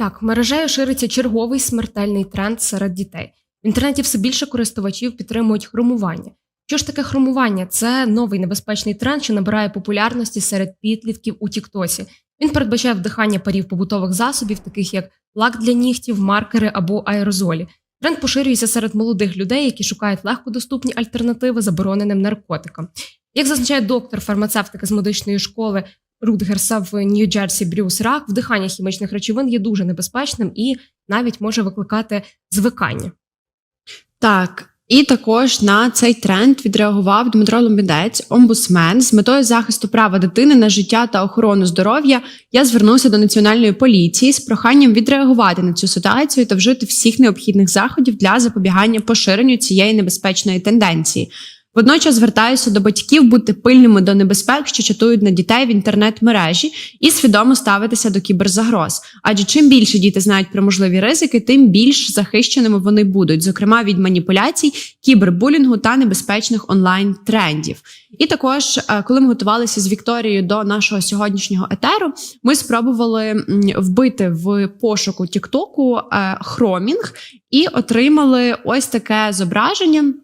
Так, мережею шириться черговий смертельний тренд серед дітей. В інтернеті все більше користувачів підтримують хромування. Що ж таке хромування? Це новий небезпечний тренд, що набирає популярності серед підлітків у Тіктосі. Він передбачає вдихання парів побутових засобів, таких як лак для нігтів, маркери або аерозолі. Тренд поширюється серед молодих людей, які шукають легкодоступні альтернативи забороненим наркотикам. Як зазначає доктор фармацевтики з медичної школи Рутгерса в Нью-Джерсі Брюс Рак, вдихання хімічних речовин є дуже небезпечним і навіть може викликати звикання. Так. І також на цей тренд відреагував Дмитро Ломбідець, омбусмен, з метою захисту права дитини на життя та охорону здоров'я. Я звернувся до національної поліції з проханням відреагувати на цю ситуацію та вжити всіх необхідних заходів для запобігання поширенню цієї небезпечної тенденції. Водночас звертаюся до батьків бути пильними до небезпек, що чатують на дітей в інтернет-мережі, і свідомо ставитися до кіберзагроз. Адже чим більше діти знають про можливі ризики, тим більш захищеними вони будуть, зокрема від маніпуляцій, кібербулінгу та небезпечних онлайн трендів. І також, е, коли ми готувалися з Вікторією до нашого сьогоднішнього етеру, ми спробували вбити в пошуку Тіктоку е, хромінг і отримали ось таке зображення.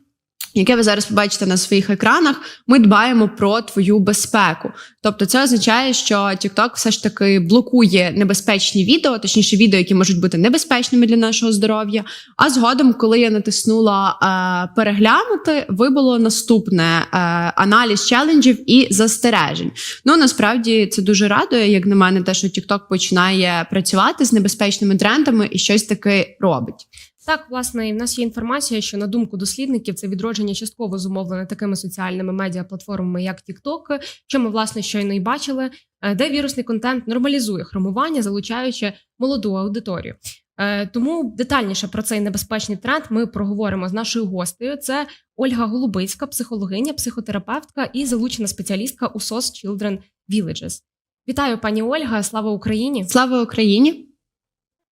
Яке ви зараз побачите на своїх екранах, ми дбаємо про твою безпеку. Тобто, це означає, що TikTok все ж таки блокує небезпечні відео, точніше, відео, які можуть бути небезпечними для нашого здоров'я. А згодом, коли я натиснула е, переглянути, вибуло наступне е, аналіз челенджів і застережень. Ну насправді це дуже радує, як на мене, те, що TikTok починає працювати з небезпечними трендами і щось таке робить. Так, власне, і в нас є інформація, що на думку дослідників це відродження частково зумовлене такими соціальними медіаплатформами, як TikTok, що ми власне щойно і бачили, е, де вірусний контент нормалізує хромування, залучаючи молоду аудиторію. Е, Тому детальніше про цей небезпечний тренд ми проговоримо з нашою гостею. Це Ольга Голубицька, психологиня, психотерапевтка і залучена спеціалістка у SOS Children Villages. Вітаю, пані Ольга! Слава Україні! Слава Україні!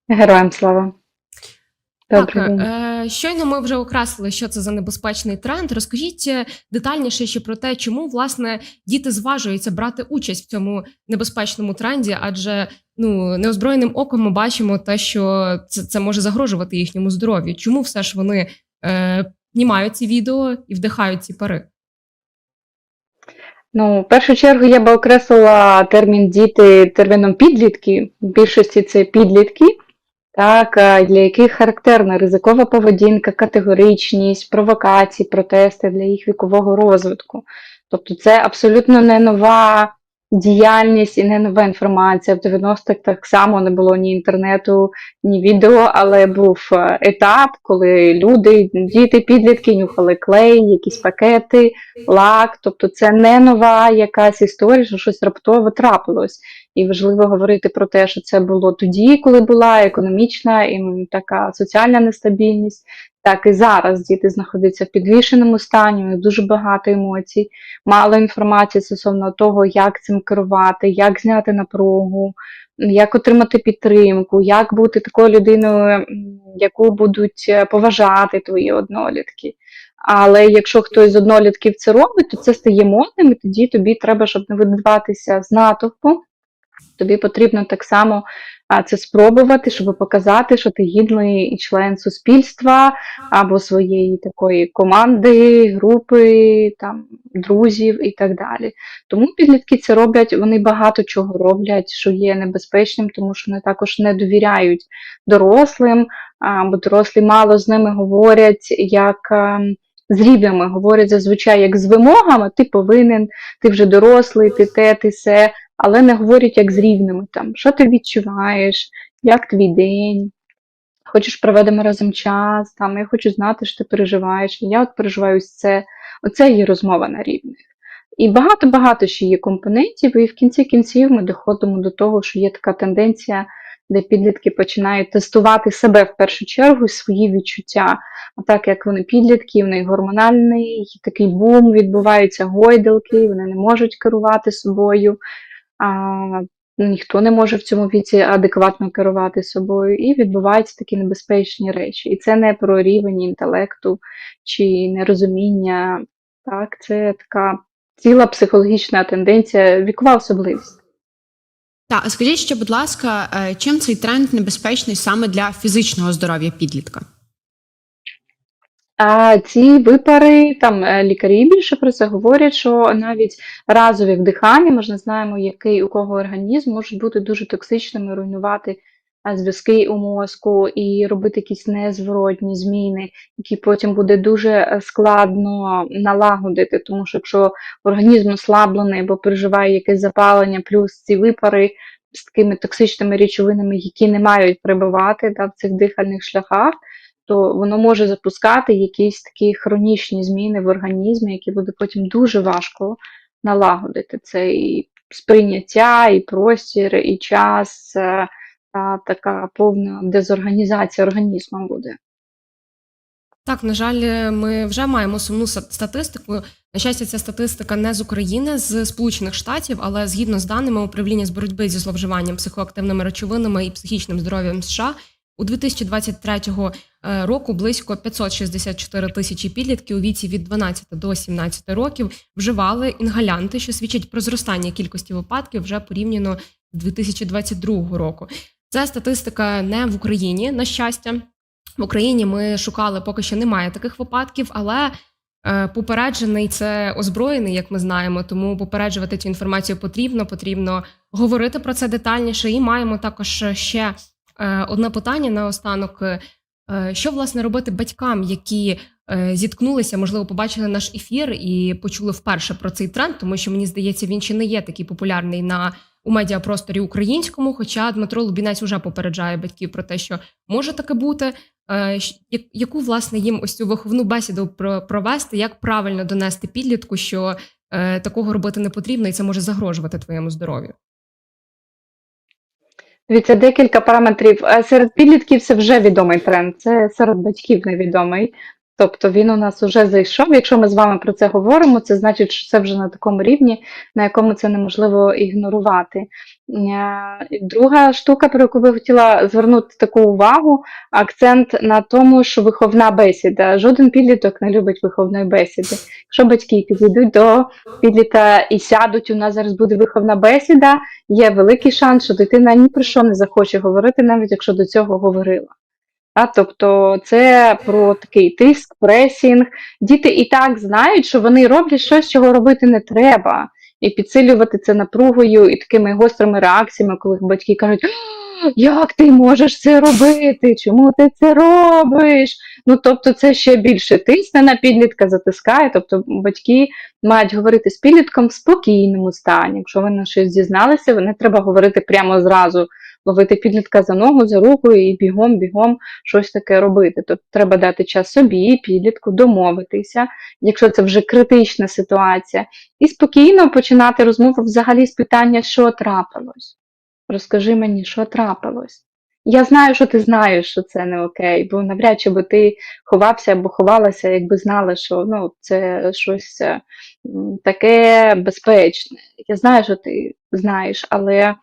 Героям слава. Так, е, щойно ми вже окреслили, що це за небезпечний тренд. Розкажіть е, детальніше ще про те, чому власне діти зважуються брати участь в цьому небезпечному тренді, адже ну неозброєним оком ми бачимо те, що це, це може загрожувати їхньому здоров'ю. Чому все ж вони е, знімають ці відео і вдихають ці пари? Ну, в першу чергу я би окреслила термін діти терміном підлітки. В більшості це підлітки, так, для яких характерна ризикова поведінка, категоричність, провокації, протести для їх вікового розвитку. Тобто це абсолютно не нова діяльність і не нова інформація. В 90-х так само не було ні інтернету, ні відео, але був е, етап, коли люди, діти, підлітки нюхали клей, якісь пакети, лак. Тобто це не нова якась історія, що щось раптово трапилось. І важливо говорити про те, що це було тоді, коли була економічна і така соціальна нестабільність. Так і зараз діти знаходяться в підвішеному стані, у них дуже багато емоцій, мало інформації стосовно того, як цим керувати, як зняти напругу, як отримати підтримку, як бути такою людиною, яку будуть е, поважати твої однолітки. Але якщо хтось з однолітків це робить, то це стає модним, і тоді тобі треба, щоб не видаватися з натовпу. Тобі потрібно так само а, це спробувати, щоб показати, що ти гідний член суспільства або своєї такої команди, групи, там, друзів і так далі. Тому підлітки це роблять, вони багато чого роблять, що є небезпечним, тому що вони також не довіряють дорослим, бо дорослі мало з ними говорять як. З рівнями говорять зазвичай як з вимогами, ти повинен, ти вже дорослий, ти те, ти се, але не говорять як з рівними, там, що ти відчуваєш, як твій день, хочеш проведемо разом час, там, я хочу знати, що ти переживаєш, я от переживаю це. Оце є розмова на рівних. І багато-багато ще є компонентів, і в кінці кінців ми доходимо до того, що є така тенденція, де підлітки починають тестувати себе в першу чергу, і свої відчуття. А так як вони підлітки, в них гормональний такий бум, відбуваються гойдалки, вони не можуть керувати собою. А, ніхто не може в цьому віці адекватно керувати собою, і відбуваються такі небезпечні речі. І це не про рівень інтелекту чи нерозуміння. Так, це така ціла психологічна тенденція, вікова особливість. Та а скажіть ще, будь ласка, е, чим цей тренд небезпечний саме для фізичного здоров'я підлітка? А ці випари, там е, лікарі більше про це говорять, що навіть разові вдихання, ми ж не знаємо, який у кого організм, можуть бути дуже токсичними, руйнувати зв'язки у мозку і робити якісь незворотні зміни, які потім буде дуже е, складно налагодити. Тому що якщо організм ослаблений або переживає якесь запалення, плюс ці випари з такими токсичними речовинами, які не мають перебувати да, в цих дихальних шляхах то воно може запускати якісь такі хронічні зміни в організмі, які буде потім дуже важко налагодити. Це і сприйняття, і простір, і час, е, та така повна дезорганізація організму буде. Так, на жаль, ми вже маємо сумну статистику. На щастя, ця статистика не з України, з Сполучених Штатів, але згідно з даними управління з боротьби зі зловживанням психоактивними речовинами і психічним здоров'ям США, у 2023 е, року близько 564 тисячі підлітків у віці від 12 до 17 років вживали інгалянти, що свідчить про зростання кількості випадків вже порівняно з 2022 року. Це статистика не в Україні, на щастя. В Україні ми шукали, поки що немає таких випадків, але е, попереджений це озброєний, як ми знаємо. Тому попереджувати цю інформацію потрібно. Потрібно говорити про це детальніше. І маємо також ще одне питання наостанок. Е, Що власне робити батькам, які е, зіткнулися, можливо, побачили наш ефір і почули вперше про цей тренд, тому що мені здається, він ще не є такий популярний на у медіапросторі українському. Хоча Дмитро Лубінець уже попереджає батьків про те, що може таке бути. Е, Яку власне їм ось цю виховну бесіду про- провести, як правильно донести підлітку, що е, такого робити не потрібно, і це може загрожувати твоєму здоров'ю? Дивіться, декілька параметрів. Е, Серед підлітків це вже відомий тренд, це серед батьків невідомий. Тобто він у нас вже зайшов. Якщо ми з вами про це говоримо, це значить, що це вже на такому рівні, на якому це неможливо ігнорувати. Е, Друга штука, про яку би хотіла звернути таку увагу, акцент на тому, що виховна бесіда. Жоден підліток не любить виховної бесіди. Якщо батьки підійдуть до підлітка і сядуть, у нас зараз буде виховна бесіда, є великий шанс, що дитина ні про що не захоче говорити, навіть якщо до цього говорила. А, тобто це про такий тиск, пресінг. Діти і так знають, що вони роблять щось, чого робити не треба. І підсилювати це напругою і такими гострими реакціями, коли батьки кажуть, як ти можеш це робити? Чому ти це робиш? Ну, тобто, це ще більше тисне на підлітка, затискає. Тобто батьки мають говорити з підлітком в спокійному стані. Якщо вони щось дізналися, вони треба говорити прямо зразу, ловити підлітка за ногу, за руку і бігом, бігом щось таке робити. Тобто треба дати час собі, підлітку, домовитися, якщо це вже критична ситуація, і спокійно починати розмову взагалі з питання, що трапилось. Розкажи мені, що трапилось. Я знаю, що ти знаєш, що це не окей, бо навряд чи би ти ховався або ховалася, якби знала, що ну, це щось таке безпечне. Я знаю, що ти знаєш, але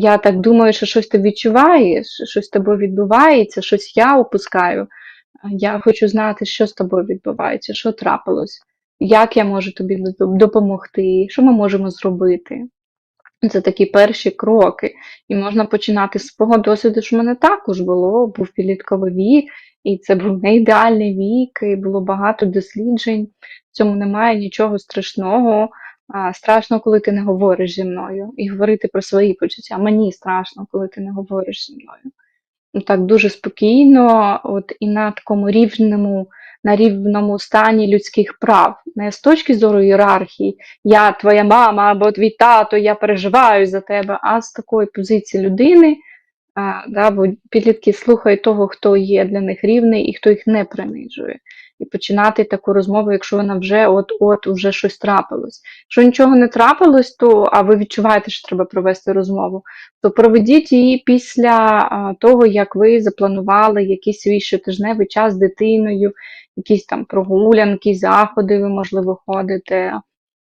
я так думаю, що щось ти відчуваєш, щось з тобою відбувається, щось я опускаю. Я хочу знати, що з тобою відбувається, що трапилось, як я можу тобі допомогти, що ми можемо зробити. Це такі перші кроки. І можна починати з свого досвіду, що в мене також було, був підлітковий вік, і це був не ідеальний вік, і було багато досліджень. В цьому немає нічого страшного. Страшно, коли ти не говориш зі мною, і говорити про свої почуття. Мені страшно, коли ти не говориш зі мною. Ну, так дуже спокійно, от і на такому рівному, на рівному стані людських прав, не з точки зору ієрархії, я твоя мама або твій тато, я переживаю за тебе, а з такої позиції людини, а, да, бо підлітки слухають того, хто є для них рівний і хто їх не принижує. І починати таку розмову, якщо вона вже от-от вже щось трапилось. Якщо нічого не трапилось, то а ви відчуваєте, що треба провести розмову, то проведіть її після того, як ви запланували якийсь свій щотижневий час з дитиною, якісь там прогулянки, заходи, ви, можливо, ходите,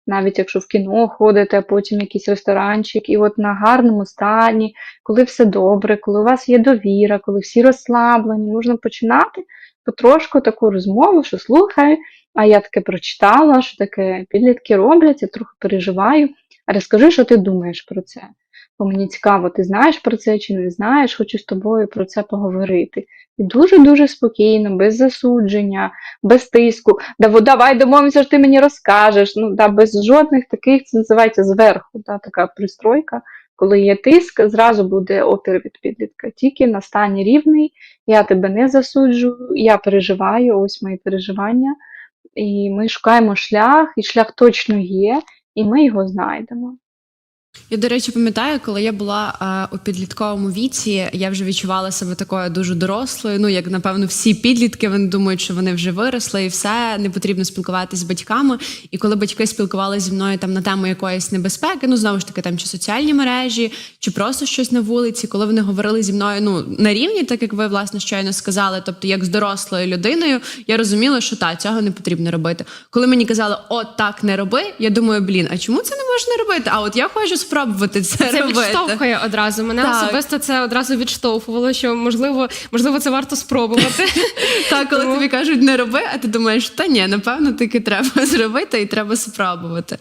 навіть якщо в кіно ходите, а потім якийсь ресторанчик, і от на гарному стані, коли все добре, коли у вас є довіра, коли всі розслаблені, можна починати потрошку таку розмову, що слухай, а я таке прочитала, що таке підлітки роблять, я трохи переживаю. А розкажи, що ти думаєш про це. бо мені цікаво, ти знаєш про це чи не знаєш, хочу з тобою про це поговорити. І дуже-дуже спокійно, без засудження, без тиску. Да, во, давай домовимося, що ти мені розкажеш. Ну, да, без жодних таких, це називається зверху, да, така пристройка. Коли є тиск, зразу буде опір від підлітка. Тільки на стані рівний, я тебе не засуджую, я переживаю, ось мої переживання. І ми шукаємо шлях, і шлях точно є, і ми його знайдемо. Я, до речі, пам'ятаю, коли я була е, у підлітковому віці, я вже відчувала себе такою дуже дорослою. Ну, як напевно, всі підлітки вони думають, що вони вже виросли, і все не потрібно спілкуватися з батьками. І коли батьки спілкувалися зі мною там на тему якоїсь небезпеки, ну знову ж таки, там чи соціальні мережі, чи просто щось на вулиці, коли вони говорили зі мною ну на рівні, так як ви власне щойно сказали, тобто як з дорослою людиною, я розуміла, що та цього не потрібно робити. Коли мені казали, о, так не роби, я думаю, блін, а чому це не можна робити? А от я хочу спробувати це, Це робити. відштовхує одразу. Мене Так. особисто це одразу відштовхувало, що можливо, можливо, це варто спробувати. Так, коли Тому- тобі кажуть не роби, а ти думаєш, та ні, напевно, таки треба зробити і треба спробувати.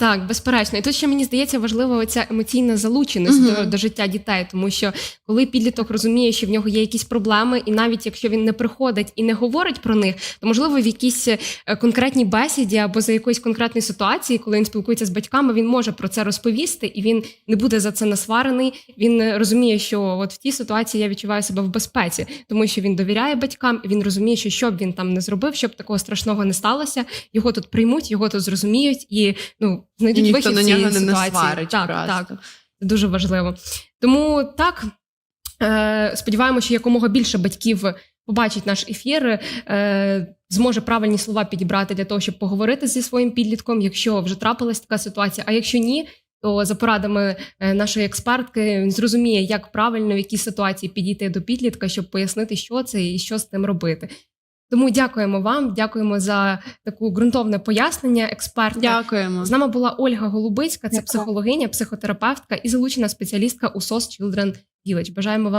Так, безперечно. І тут ще мені здається важлива оця емоційна залученість Мгм. до, до життя дітей, тому що коли підліток розуміє, що в нього є якісь проблеми, і навіть якщо він не приходить і не говорить про них, то можливо в якійсь е, конкретній бесіді або за якоїсь конкретної ситуації, коли він спілкується з батьками, він може про це розповісти, і він не буде за це насварений. Він е, розуміє, що от в тій ситуації я відчуваю себе в безпеці, тому що він довіряє батькам, і він розуміє, що що б він там не зробив, щоб такого страшного не сталося. Його тут приймуть, його тут зрозуміють і ну знайдуть І ніхто вихід з цієї нього не ситуації. насварить Так, просто. так. Це дуже важливо. Тому так е, сподіваємося, що якомога більше батьків побачить наш ефір, е, зможе правильні слова підібрати для того, щоб поговорити зі своїм підлітком, якщо вже трапилась така ситуація. А якщо ні, то за порадами е, нашої експертки він зрозуміє, як правильно в якій ситуації підійти до підлітка, щоб пояснити, що це і що з тим робити. Тому дякуємо вам, дякуємо за таку ґрунтовне пояснення експерта. Дякуємо. З нами була Ольга Голубицька, це Дякую. психологиня, психотерапевтка і залучена спеціалістка у SOS Children Village. Бажаємо вам